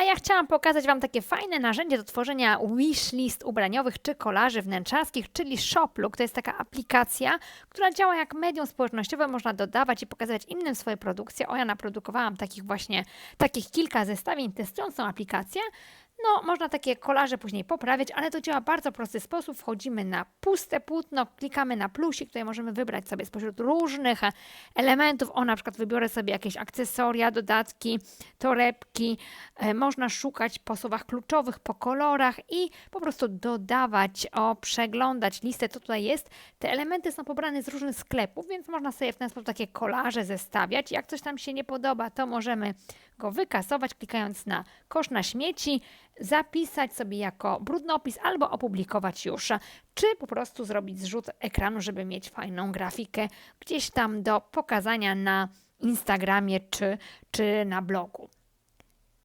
A ja chciałam pokazać Wam takie fajne narzędzie do tworzenia wishlist ubraniowych czy kolaży wnętrzarskich, czyli Shoplook. To jest taka aplikacja, która działa jak medium społecznościowe. Można dodawać i pokazywać innym swoje produkcje. O, ja naprodukowałam takich właśnie, takich kilka zestawień testując tą aplikację. No, można takie kolaże później poprawiać, ale to działa bardzo prosty sposób. Wchodzimy na puste płótno, klikamy na plusik, tutaj możemy wybrać sobie spośród różnych e, elementów. O, na przykład wybiorę sobie jakieś akcesoria, dodatki, torebki. E, Można szukać po słowach kluczowych, po kolorach i po prostu dodawać, o, przeglądać listę, co tutaj jest. Te elementy są pobrane z różnych sklepów, więc można sobie w ten sposób takie kolaże zestawiać. Jak coś nam się nie podoba, to możemy go wykasować, klikając na kosz na śmieci, zapisać sobie jako brudnopis albo opublikować już, czy po prostu zrobić zrzut ekranu, żeby mieć fajną grafikę gdzieś tam do pokazania na Instagramie czy, czy na blogu.